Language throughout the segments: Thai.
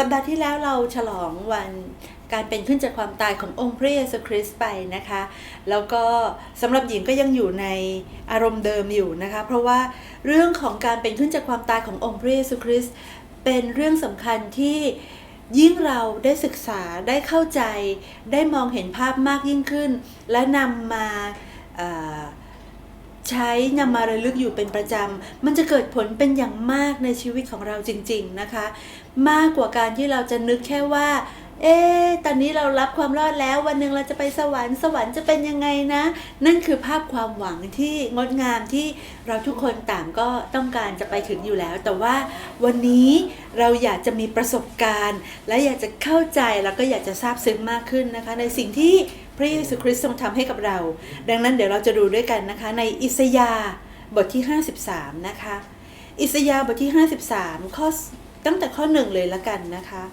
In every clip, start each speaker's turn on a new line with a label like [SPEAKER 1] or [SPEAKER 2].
[SPEAKER 1] สัปดาห์ที่แล้วเราฉลองวันการเป็นขึ้นจากความตายขององค์พระเยซูคริสต์ไปนะคะ แล้วก็สำหรับหญิงก็ยังอยู่ในอารมณ์เดิมอยู่นะคะ เพราะว่าเรื่องของการเป็นขึ้นจากความตายขององค์พระเยซูคริสต์เป็นเรื่องสำคัญที่ยิ่งเราได้ศึกษาได้เข้าใจ ได้มองเห็นภาพมากยิ่งขึ้น และนำมาเอ่อ ใช้นำมาระลึกอยู่เป็นประจำ มันจะเกิดผลเป็นอย่างมากในชีวิตของเราจริง ๆนะคะ มากกว่าการที่เราจะนึกแค่ว่า เอ๊ะตอนนี้เรารับความรอดแล้ว วันหนึ่งเราจะไปสวรรค์สวรรค์จะเป็นยังไงนะ นั่นคือภาพความหวังที่งดงามที่เราทุกคนต่างก็ต้องการจะไปถึงอยู่แล้ว แต่ว่าวันนี้เราอยากจะมีประสบการณ์ และอยากจะเข้าใจแล้วก็อยากจะทราบซึ้งมากขึ้นนะคะ ในสิ่งที่ พระเยซูคริสต์ทรงทำให้กับเรา ดังนั้นเดี๋ยวเราจะดูด้วยกันนะคะ ในอิสยาห์บทที่ 53 นะคะ อิสยาห์บทที่ 53 ข้อตั้งแต่ข้อหนึ่งเลยละกันนะคะ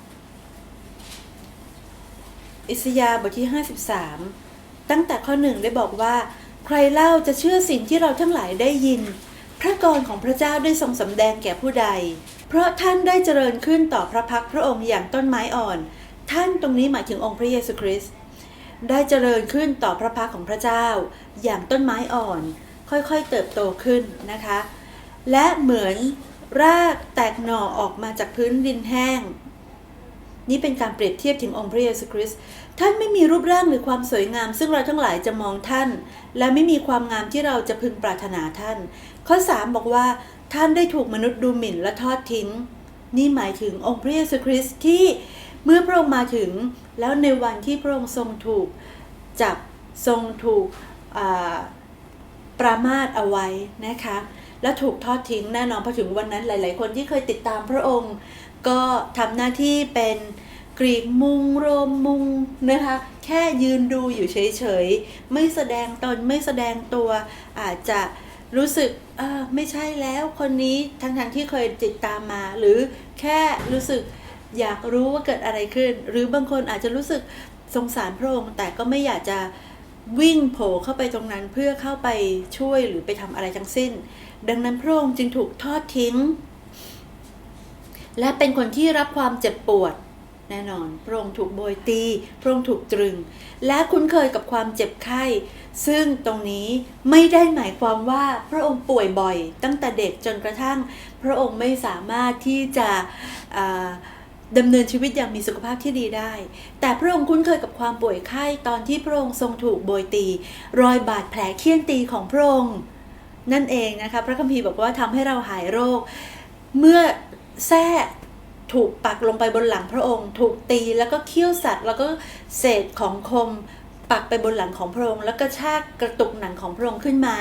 [SPEAKER 1] อิสยาห์บทที่ 53 ตั้งแต่ข้อหนึ่งได้บอกว่า ใครเล่าจะเชื่อสิ่งที่เราทั้งหลายได้ยิน พระกรของพระเจ้าได้ทรงสำแดงแก่ผู้ใด เพราะท่านได้เจริญขึ้นต่อพระพักพระองค์อย่างต้นไม้อ่อน ท่านตรงนี้หมายถึงองค์พระเยซูคริสต์ ได้เจริญขึ้นต่อพระพักของพระเจ้า อย่างต้นไม้อ่อนค่อยๆเติบโตขึ้นนะคะ และเหมือนรากแตกหน่อออกมาจากพื้นดินแห้ง นี่เป็นการเปรียบเทียบถึงองค์พระเยซูคริสต์ท่านไม่มีรูปร่างหรือความสวยงาม ซึ่งเราทั้งหลายจะมองท่าน และไม่มีความงามที่เราจะพึงปรารถนาท่าน ข้อ 3 บอกว่าท่านได้ถูกมนุษย์ดูหมิ่นและทอดทิ้ง นี่หมายถึงองค์พระเยซูคริสต์ที่เมื่อพระองค์มาถึง แล้วในวันที่พระองค์ทรงถูกจับทรงถูกปรามาสเอาไว้นะคะ และถูกทอดทิ้งแน่นอนพอถึงวันนั้นหลาย ๆ คนที่เคยติดตามพระองค์ ก็ทำหน้าที่เป็นกรีกมุงโรมมุงนะคะ แค่ยืนดูอยู่เฉย ๆ ไม่แสดงตนไม่แสดงตัวอาจจะรู้สึกไม่ใช่แล้วคนนี้ทั้งๆที่เคยติดตามมา หรือแค่รู้สึก อยากรู้ว่าเกิดอะไรขึ้น หรือบางคนอาจจะรู้สึกสงสารพระองค์แต่ก็ไม่อยากจะวิ่งโผล่เข้าไปตรงนั้นเพื่อเข้าไปช่วยหรือไปทำอะไรทั้งสิ้น ดังนั้นพระองค์จึงถูกทอดทิ้ง และเป็นคนที่รับความเจ็บปวดแน่นอน พระองค์ถูกโบยตี พระองค์ถูกตรึง และคุ้นเคยกับความเจ็บไข้ ซึ่งตรงนี้ไม่ได้หมายความว่าพระองค์ป่วยบ่อย ตั้งแต่เด็กจนกระทั่ง พระองค์ไม่สามารถที่จะ ดำเนินชีวิตอย่างมีสุขภาพที่ดีได้ แต่พระองค์คุ้นเคยกับความป่วยไข้ตอนที่พระองค์ทรงถูกโบยตี รอยบาดแผลเคี่ยนตีของพระองค์ นั่นเองนะคะ พระคัมภีร์บอกว่าทำให้เราหายโรค เมื่อแส้ถูกปักลงไปบนหลังพระองค์ ถูกตีแล้วก็เคี่ยวสัตว์ แล้วก็เศษของคม ปักไปบนหลังของพระองค์ แล้วก็ชากกระตุกหนังของพระองค์ขึ้นมา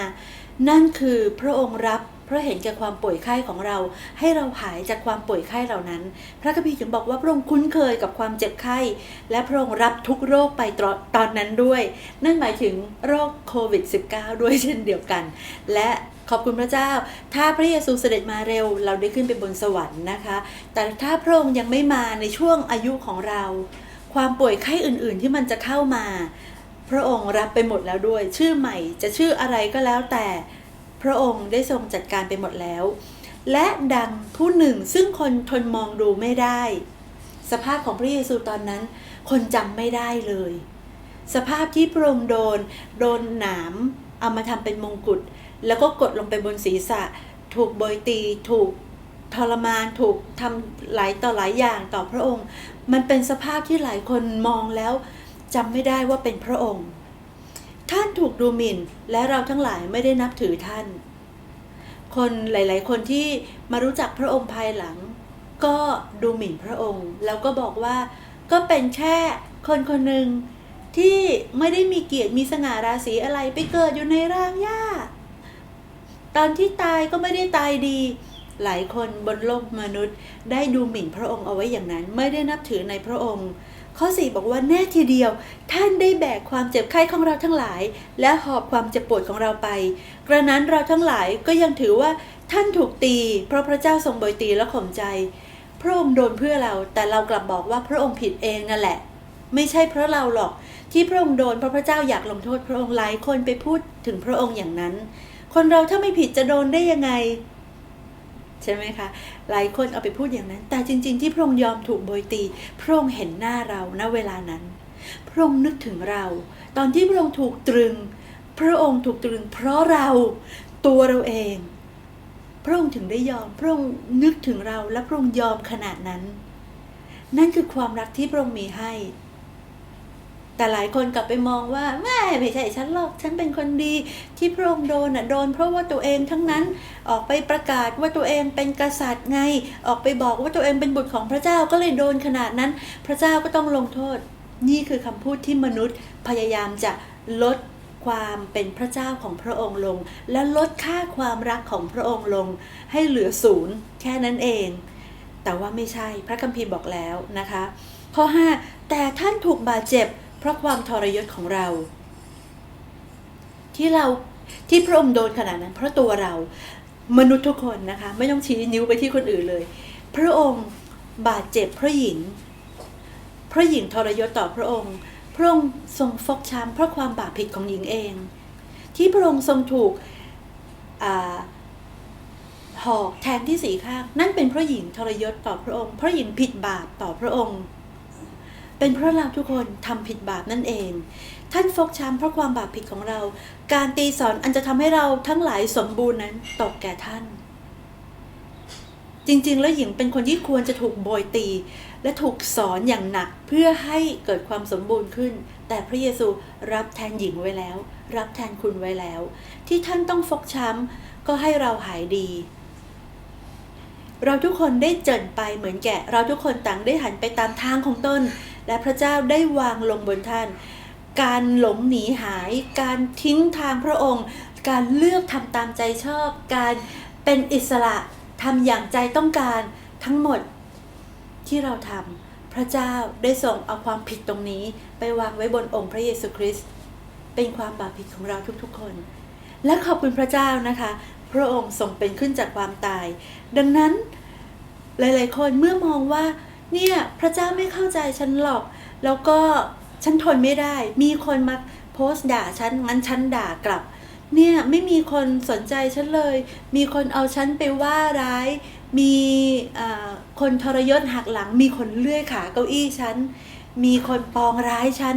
[SPEAKER 1] นั่นคือพระองค์รับ ราะเห็นแก่ความป่วยไข้ของเรา ให้เราหายจากความป่วยไข้เหล่านั้น พระคัมภีร์ถึงบอกว่าพระองค์คุ้นเคยกับความเจ็บไข้ และพระองค์รับทุกโรคไปตอนนนั้นด้วย นั่นหมายถึงโรคโควิด -19 ด้วยเช่นเดียวกัน และขอบคุณพระเจ้า ถ้าพระเยซูเสด็จมาเร็ว เราได้ขึ้นไปบนสวรรค์นะคะ แต่ถ้าพระองค์ยังไม่มาในช่วงอายุของเรา ความป่วยไข้อื่น ๆ ที่มันจะเข้ามา พระองค์รับไปหมดแล้วด้วย ชื่อใหม่จะชื่ออะไรก็แล้วแต่ พระองค์ได้ทรงจัดการไปหมดแล้ว และดังผู้หนึ่งซึ่งคนทนมองดูไม่ได้ สภาพของพระเยซูตอนนั้น คนจำไม่ได้เลย สภาพที่พระองค์โดน โดนหนามเอามาทำเป็นมงกุฎแล้วก็กดลงไปบนศีรษะ ถูกโบยตีถูกทรมานถูกทำหลายต่อหลายอย่างต่อพระองค์ มันเป็นสภาพที่หลายคนมองแล้วจำไม่ได้ว่าเป็นพระองค์ ท่านถูกดูหมิ่นและเราทั้งหลายไม่ได้นับถือท่าน คนหลาย ๆ คนที่มารู้จักพระองค์ภายหลัง ก็ดูหมิ่นพระองค์ แล้วก็บอกว่าก็เป็นแค่คนคนหนึ่งที่ไม่ได้มีเกียรติมีสง่าราศีอะไรไปเกิดอยู่ในร่างหญ้า ตอนที่ตายก็ไม่ได้ตายดี หลายคนบนโลกมนุษย์ได้ดูหมิ่นพระองค์เอาไว้อย่างนั้น ไม่ได้นับถือในพระองค์ ข้อสี่บอกว่าแน่ทีเดียว ท่านได้แบกความเจ็บไข้ของเราทั้งหลาย และหอบความเจ็บปวดของเราไป กระนั้นเราทั้งหลายก็ยังถือว่าท่านถูกตี เพราะพระเจ้าทรงโบยตีและข่มใจ พระองค์โดนเพื่อเรา แต่เรากลับบอกว่าพระองค์ผิดเองนั่นแหละ ไม่ใช่เพราะเราหรอก ที่พระองค์โดนเพราะพระเจ้าอยากลงโทษพระองค์หลายคนไปพูดถึงพระองค์อย่างนั้น คนเราถ้าไม่ผิดจะโดนได้ยังไง ใช่ไหมคะ หลายคนเอาไปพูดอย่างนั้น แต่จริง ๆ ที่พระองค์ยอมถูกโบยตี พระองค์เห็นหน้าเราณเวลานั้น พระองค์นึกถึงเรา ตอนที่พระองค์ถูกตรึง พระองค์ถูกตรึง เพราะเราตัวเราเอง พระองค์ถึงได้ยอม พระองค์นึกถึงเราและพระองค์ยอมขนาดนั้น นั่นคือความรักที่พระองค์มีให้ แต่หลายคนกลับไปมองว่าไม่ไม่ใช่ฉันหรอกฉันเป็นคนดีที่พระองค์โดนอะโดน เพราะว่าตัวเองทั้งนั้นออกไปประกาศว่าตัวเองเป็นกษัตริย์ไง ออกไปบอกว่าตัวเองเป็นบุตรของพระเจ้าก็เลยโดนขนาดนั้น พระเจ้าก็ต้องลงโทษ นี่คือคำพูดที่มนุษย์พยายามจะลดความเป็นพระเจ้าของพระองค์ลง และลดค่าความรักของพระองค์ลง ให้เหลือศูนย์แค่นั้นเอง แต่ว่าไม่ใช่พระคัมภีร์บอกแล้วนะคะ ข้อ 5 แต่ท่านถูกบาดเจ็บ เพราะความทรยศของเรา ที่เราที่พระองค์โดนขนาดนั้น เพราะตัวเรามนุษย์ทุกคนนะคะ ไม่ต้องชี้นิ้วไปที่คนอื่นเลย พระองค์บาดเจ็บพระหญิง พระหญิงทรยศต่อพระองค์ พระองค์ทรงฟกช้ำเพราะความบาปผิดของหญิงเอง ที่พระองค์ทรงถูกหอกแทงที่สีข้าง นั่นเป็นพระหญิงทรยศต่อพระองค์ พระหญิงผิดบาปต่อพระองค์ เป็นเพราะเราทุกคนทำผิดบาปนั่นเอง ท่านฟกช้ำเพราะความบาปผิดของเรา การตีสอนอันจะทำให้เราทั้งหลายสมบูรณ์นั้นตกแก่ท่าน จริงๆ แล้วหญิงเป็นคนที่ควรจะถูกโบยตี และถูกสอนอย่างหนักเพื่อให้เกิดความสมบูรณ์ขึ้น แต่พระเยซูรับแทนหญิงไว้แล้ว รับแทนคุณไว้แล้ว ที่ท่านต้องฟกช้ำก็ให้เราหายดีเราทุกคนได้เจินไปเหมือนแกะ เราทุกคนต่างได้หันไปตามทางของตน และพระเจ้าได้วางลงบนท่าน การหลงหนีหาย การทิ้งทางพระองค์ การเลือกทำตามใจชอบ การเป็นอิสระทำอย่างใจต้องการทั้งหมดที่เราทำพระเจ้าได้ทรงเอาความผิดตรงนี้ไปวางไว้บนองค์พระเยซูคริสต์เป็นความบาปผิดของเราทุกๆคน และขอบคุณพระเจ้านะคะ พระองค์ทรงเป็นขึ้นจากความตาย ดังนั้นหลายๆคนเมื่อมองว่า เนี่ยพระเจ้าไม่เข้าใจฉันหรอก แล้วก็ฉันทนไม่ได้ มีคนมาโพสต์ด่าฉันงั้นฉันด่ากลับ เนี่ยไม่มีคนสนใจฉันเลย มีคนเอาฉันไปว่าร้าย มีคนทรยศหักหลัง มีคนเลื่อยขาเก้าอี้ฉัน มีคนปองร้ายฉัน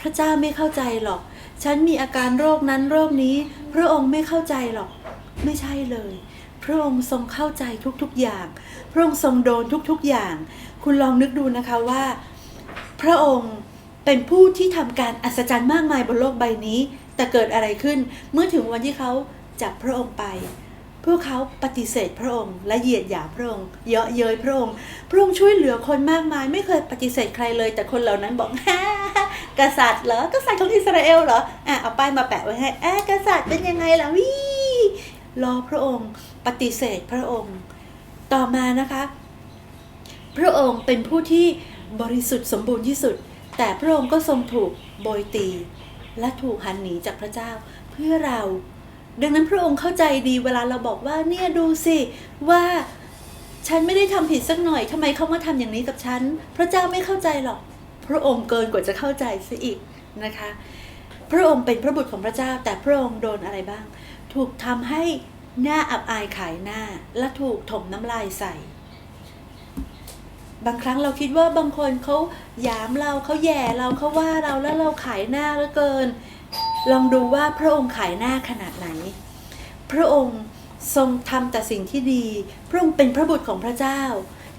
[SPEAKER 1] พระเจ้าไม่เข้าใจหรอก ฉันมีอาการโรคนั้นโรคนี้ พระองค์ไม่เข้าใจหรอก ไม่ใช่เลย พระองค์ทรงเข้าใจทุกๆอย่าง พระองค์ทรงโดนทุกๆอย่าง คุณลองนึกดูนะคะว่า พระองค์เป็นผู้ที่ทำการอัศจรรย์มากมายบนโลกใบนี้ แต่เกิดอะไรขึ้น เมื่อถึงวันที่เขาจับพระองค์ไป พวกเขาปฏิเสธพระองค์และเหยียดหยามพระองค์ เยาะเย้ยพระองค์ พระองค์ช่วยเหลือคนมากมาย ไม่เคยปฏิเสธใครเลย แต่คนเหล่านั้นบอกฮ่ากษัตริย์เหรอกษัตริย์ของอิสราเอลเหรออะเอาป้ายมาแปะไว้ให้อะกษัตริย์เป็นยังไงล่ะวิ รอพระองค์ ปฏิเสธพระองค์ ต่อมานะคะ พระองค์เป็นผู้ที่บริสุทธิ์สมบูรณ์ที่สุด แต่พระองค์ก็ทรงถูกโบยตี และถูกหันหนีจากพระเจ้าเพื่อเรา ดังนั้นพระองค์เข้าใจดีเวลาเราบอกว่าเนี่ยดูสิว่าฉันไม่ได้ทำผิดสักหน่อยทำไมเขามาทำอย่างนี้กับฉัน พระเจ้าไม่เข้าใจหรอก พระองค์เกินกว่าจะเข้าใจซะอีกนะคะ พระองค์เป็นพระบุตรของพระเจ้า แต่พระองค์โดนอะไรบ้าง ถูกทำให้ หน้าอับอายขายหน้าและถูกถมน้ำลายใส่ บางครั้งเราคิดว่าบางคนเขาหยามเราเขาแย่เราเขาว่าเราแล้วเราขายหน้าเหลือเกิน ลองดูว่าพระองค์ขายหน้าขนาดไหน พระองค์ทรงทำแต่สิ่งที่ดี พระองค์เป็นพระบุตรของพระเจ้า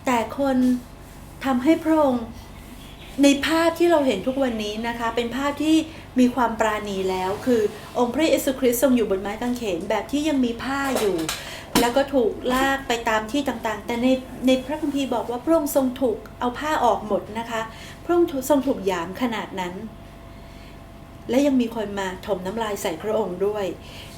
[SPEAKER 1] แต่คนทำให้พระองค์ในภาพที่เราเห็นทุกวันนี้นะคะ เป็นภาพที่ มีความปราณีแล้ว คือองค์พระเยซูคริสต์ทรงอยู่บนไม้กางเขนแบบที่ยังมีผ้าอยู่ แล้วก็ถูกลากไปตามที่ต่างๆ แต่ในในพระคัมภีร์บอกว่าพระองค์ทรงถูกเอาผ้าออกหมดนะคะ พระองค์ทรงถูกหยามขนาดนั้น และยังมีคนมาถมน้ำลายใส่พระองค์ด้วย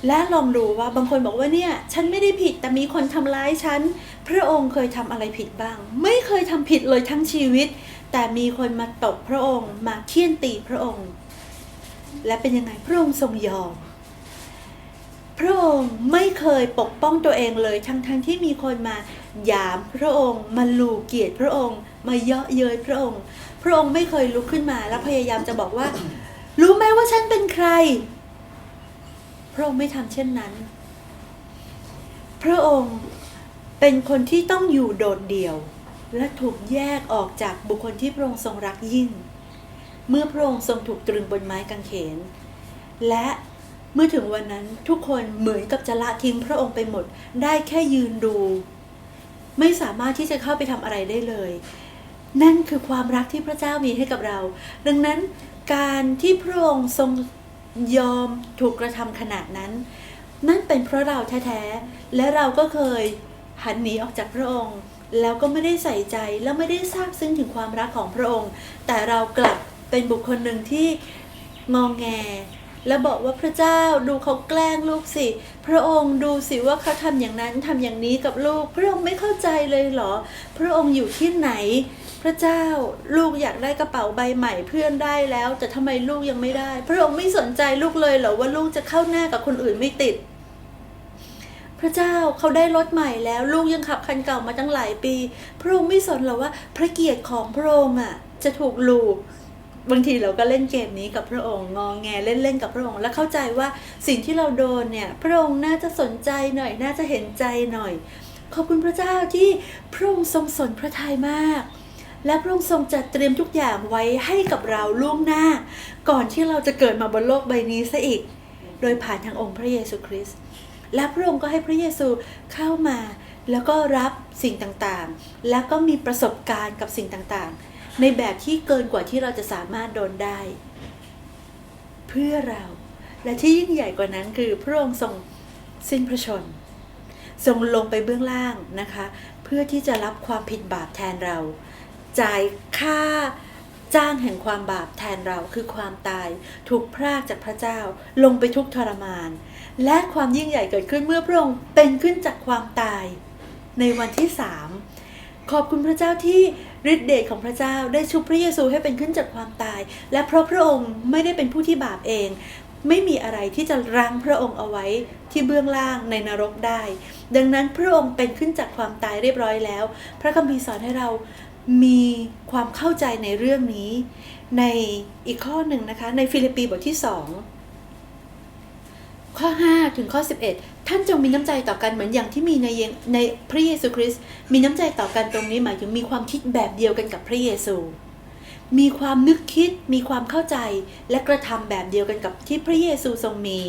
[SPEAKER 1] และลองดูว่าบางคนบอกว่าเนี่ย ฉันไม่ได้ผิดแต่มีคนทำร้ายฉัน พระองค์เคยทำอะไรผิดบ้าง ไม่เคยทำผิดเลยทั้งชีวิต แต่มีคนมาตบพระองค์ มาเคี่ยนตีพระองค์ และเป็นยังไงพระองค์ทรงยอม พระองค์ไม่เคยปกป้องตัวเองเลยทั้งทั้งที่มีคนมาหยามพระองค์มาลูเกียรติพระองค์ มาเยาะเย้ยพระองค์ พระองค์ไม่เคยลุกขึ้นมาแล้วพยายามจะบอกว่า รู้ไหมว่าฉันเป็นใคร พระองค์ไม่ทำเช่นนั้น พระองค์เป็นคนที่ต้องอยู่โดดเดี่ยว และถูกแยกออกจากบุคคลที่พระองค์ทรงรักยิ่ง เมื่อพระองค์ทรงถูกตรึงบนไม้กางเขน และเมื่อถึงวันนั้นทุกคนเหมือนกับจะละทิ้งพระองค์ไปหมด ได้แค่ยืนดู ไม่สามารถที่จะเข้าไปทำอะไรได้เลย นั่นคือความรักที่พระเจ้ามีให้กับเรา ดังนั้นการที่พระองค์ทรงยอมถูกกระทำขนาดนั้น นั่นเป็นเพราะเราแท้ๆ และเราก็เคยหันหนีออกจากพระองค์ แล้วก็ไม่ได้ใส่ใจและไม่ได้ทราบซึ้งถึงความรักของพระองค์ แต่เรากลับ เป็นบุคคลหนึ่งที่งองแง และบอกว่าพระเจ้าดูเขาแกล้งลูกสิ พระองค์ดูสิว่าเขาทำอย่างนั้นทำอย่างนี้กับลูก พระองค์ไม่เข้าใจเลยเหรอ พระองค์อยู่ที่ไหน พระเจ้าลูกอยากได้กระเป๋าใบใหม่เพื่อนได้แล้ว แต่ทำไมลูกยังไม่ได้ พระองค์ไม่สนใจลูกเลยเหรอว่าลูกจะเข้าหน้ากับคนอื่นไม่ติดพระเจ้าเขาได้รถใหม่แล้วลูกยังขับคันเก่ามาตั้งหลายปี พระองค์ไม่สนหรอว่าพระเกียรติของพระองค์อะจะถูกลูก บางทีเราก็เล่นเกมนี้กับพระองค์งองแงเล่นๆกับพระองค์ แล้วเข้าใจว่าสิ่งที่เราโดนเนี่ยพระองค์น่าจะสนใจหน่อย น่าจะเห็นใจหน่อย ขอบคุณพระเจ้าที่พระองค์ทรงสนพระทัยมาก และพระองค์ทรงจัดเตรียมทุกอย่างไว้ให้กับเราล่วงหน้า ก่อนที่เราจะเกิดมาบนโลกใบนี้ซะอีก โดยผ่านทางองค์พระเยซูคริสต์และพระองค์ก็ให้พระเยซูเข้ามา แล้วก็รับสิ่งต่างๆ แล้วก็มีประสบการณ์กับสิ่งต่างๆ ในแบบที่เกินกว่าที่เราจะสามารถโดนได้ เพื่อเราและที่ยิ่งใหญ่กว่านั้นคือพระองค์ทรงสิ้นพระชน ทรงลงไปเบื้องล่างนะคะ เพื่อที่จะรับความผิดบาปแทนเรา จ่ายค่าจ้างแห่งความบาปแทนเราคือความตายถูกพรากจากพระเจ้าลงไปทุกทรมาน และความยิ่งใหญ่เกิดขึ้นเมื่อพระองค์เป็นขึ้นจากความตาย ในวันที่สามขอบคุณพระเจ้าที่ ฤทธิเดชของพระเจ้าได้ชุบพระเยซูให้เป็นขึ้นจากความตาย และเพราะพระองค์ไม่ได้เป็นผู้ที่บาปเอง ไม่มีอะไรที่จะรั้งพระองค์เอาไว้ที่เบื้องล่างในนรกได้ ดังนั้นพระองค์เป็นขึ้นจากความตายเรียบร้อยแล้ว พระคัมภีร์สอนให้เรามีความเข้าใจในเรื่องนี้ ในอีกข้อหนึ่งนะคะ ในฟิลิปปีบทที่สอง ข้อ 5 ถึงข้อ 11 ท่านจงมีน้ำใจต่อกันเหมือนอย่างที่มีในเยในพระเยซูคริสต์มีน้ำใจต่อกันตรงนี้หมายถึงมีความคิดแบบเดียวกันกับพระเยซู มีความนึกคิดมีความเข้าใจและกระทำแบบเดียวกันกับที่พระเยซูทรงมี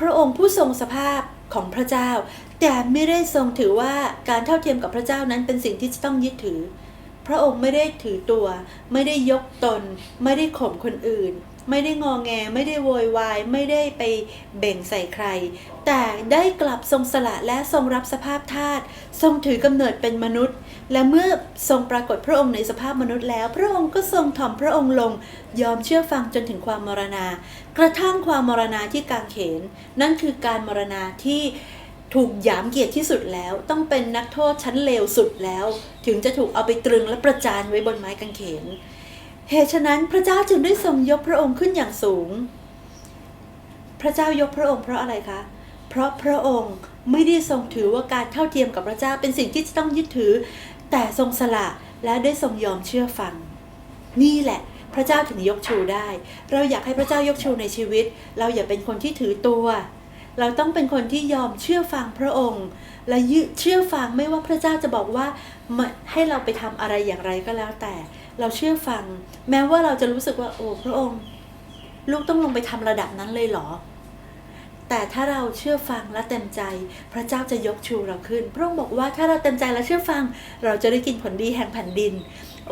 [SPEAKER 1] พระองค์ผู้ทรงสภาพของพระเจ้า แต่ไม่ได้ทรงถือว่าการเท่าเทียมกับพระเจ้านั้นเป็นสิ่งที่จะต้องยึดถือ พระองค์ไม่ได้ถือตัว ไม่ได้ยกตน ไม่ได้ข่มคนอื่น ไม่ได้งองแง ไม่ได้โวยวาย ไม่ได้ไปเบ่งใส่ใคร แต่ได้กลับทรงสละและทรงรับสภาพทาสทรงถือกำเนิดเป็นมนุษย์ และเมื่อทรงปรากฏพระองค์ในสภาพมนุษย์แล้ว พระองค์ก็ทรงถ่อมพระองค์ลง ยอมเชื่อฟังจนถึงความมรณา กระทั่งความมรณาที่กางเขน นั่นคือการมรณาที่ถูกหยามเกียรติที่สุดแล้ว ต้องเป็นนักโทษชั้นเลวสุดแล้ว ถึงจะถูกเอาไปตรึงและประจานไว้บนไม้กางเขน เหตุฉะนั้นพระเจ้าจึงได้ทรงยกพระองค์ขึ้นอย่างสูง พระเจ้ายกพระองค์เพราะอะไรคะ เพราะพระองค์ไม่ได้ทรงถือว่าการเท่าเทียมกับพระเจ้าเป็นสิ่งที่จะต้องยึดถือ แต่ทรงสละและได้ทรงยอมเชื่อฟัง นี่แหละ พระเจ้าถึงยกชูได้ เราอยากให้พระเจ้ายกชูในชีวิต เราอย่าเป็นคนที่ถือตัว เราต้องเป็นคนที่ยอมเชื่อฟังพระองค์ และยึดเชื่อฟังไม่ว่าพระเจ้าจะบอกว่าให้เราไปทำอะไรอย่างไรก็แล้วแต่ เราเชื่อฟัง แม้ว่าเราจะรู้สึกว่าโอ้พระองค์ ลูกต้องลงไปทำระดับนั้นเลยเหรอ แต่ถ้าเราเชื่อฟังและเต็มใจ พระเจ้าจะยกชูเราขึ้น พระองค์บอกว่าถ้าเราเต็มใจและเชื่อฟัง เราจะได้กินผลดีแห่งแผ่นดิน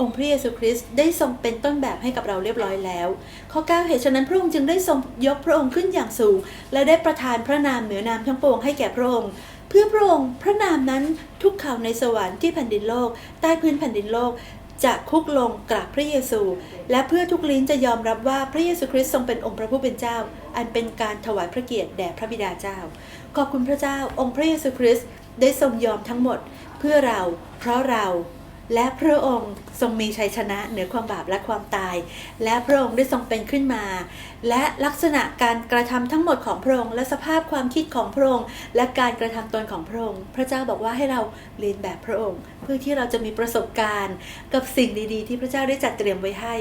[SPEAKER 1] องค์พระเยซูคริสต์ได้ทรงเป็นต้นแบบให้กับเราเรียบร้อยแล้ว ข้อ9เหตุฉะนั้นพระองค์จึงได้ทรงยกพระองค์ขึ้นอย่างสูง และได้ประทานพระนามเหนือนามทั้งปวงให้แก่พระองค์เพื่อพระองค์พระนามนั้นทุกข่าวในสวรรค์ที่แผ่นดินโลก ใต้พื้นแผ่นดินโลก จะคุกลงกราบพระเยซู และเพื่อทุกลิ้นจะยอมรับว่าพระเยซูคริสต์ทรงเป็นองค์พระผู้เป็นเจ้า อันเป็นการถวายพระเกียรติแด่พระบิดาเจ้า ขอบคุณพระเจ้า องค์พระเยซูคริสต์ได้ทรงยอมทั้งหมด เพื่อเรา เพราะเรา และพระองค์ทรงมีชัยชนะเหนือความบาปและความตาย และพระองค์ได้ทรงเป็นขึ้นมา และลักษณะการกระทำทั้งหมดของพระองค์ และสภาพความคิดของพระองค์ และการกระทำตนของพระองค์ พระเจ้าบอกว่าให้เราเรียนแบบพระองค์ เพื่อที่เราจะมีประสบการณ์ กับสิ่งดีๆ ที่พระเจ้าได้จัดเตรียมไว้ให้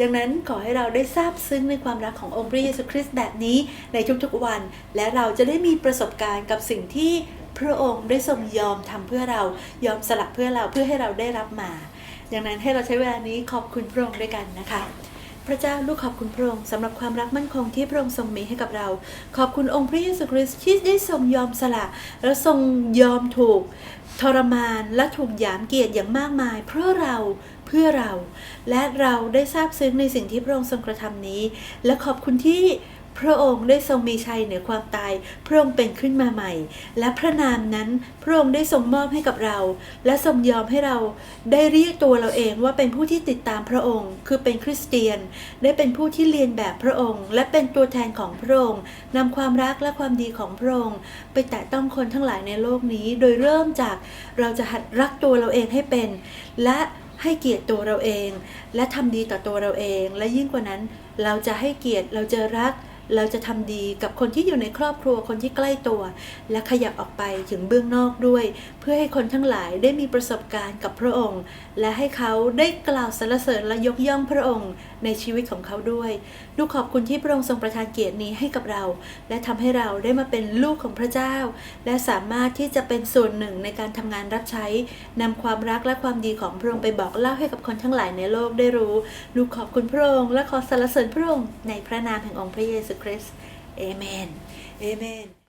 [SPEAKER 1] ดังนั้นขอให้เราได้ทราบซึ้งในความรักขององค์พระเยซูคริสต์แบบนี้ในทุกๆวัน และเราจะได้มีประสบการณ์กับสิ่งที่ พระองค์ได้ทรงยอมทำเพื่อเรายอมสละเพื่อเราเพื่อให้เราได้รับมา ดังนั้นให้เราใช้เวลานี้ขอบคุณพระองค์ด้วยกันนะคะ พระเจ้าลูกขอบคุณพระองค์สำหรับความรักมั่นคงที่พระองค์ทรงมีให้กับเรา ขอบคุณองค์พระเยซูคริสต์ที่ได้ทรงยอมสละและทรงยอมถูกทรมานและถูกหยามเกียรติอย่างมากมาย เพื่อเราเพื่อเรา และเราได้ทราบซึ้งในสิ่งที่พระองค์ทรงกระทำนี้ และขอบคุณที่ พระองค์ได้ทรงมีชัยเหนือความตาย พระองค์เป็นขึ้นมาใหม่ และพระนามนั้นพระองค์ได้ทรงมอบให้กับเรา และทรงยอมให้เราได้เรียกตัวเราเองว่าเป็นผู้ที่ติดตามพระองค์ คือเป็นคริสเตียน ได้เป็นผู้ที่เรียนแบบพระองค์ และเป็นตัวแทนของพระองค์นำความรักและความดีของพระองค์ ไปแตะต้องคนทั้งหลายในโลกนี้ โดยเริ่มจากเราจะหัดรักตัวเราเองให้เป็น และให้เกียรติตัวเราเอง และทำดีต่อตัวเราเอง และยิ่งกว่านั้นเราจะให้เกียรติเราจะรัก เราจะทำดีกับคนที่อยู่ในครอบครัวคนที่ใกล้ตัว และขยับออกไปถึงเบื้องนอกด้วยเพื่อให้คนทั้งหลายได้มีประสบการณ์กับพระองค์ และให้เขาได้กล่าวสรรเสริญและยกย่องพระองค์ในชีวิตของเขาด้วยลูกขอบคุณที่พระองค์ทรงประทานเกียรตินี้ให้กับเรา และทำให้เราได้มาเป็นลูกของพระเจ้า และสามารถที่จะเป็นส่วนหนึ่งในการทำงานรับใช้นำความรักและความดีของพระองค์ไปบอกเล่าให้กับคนทั้งหลายในโลกได้รู้ลูกขอบคุณพระองค์และขอสรรเสริญพระองค์ในพระนามแห่งองค์พระเยซูคริสต์เอเมนเอเมน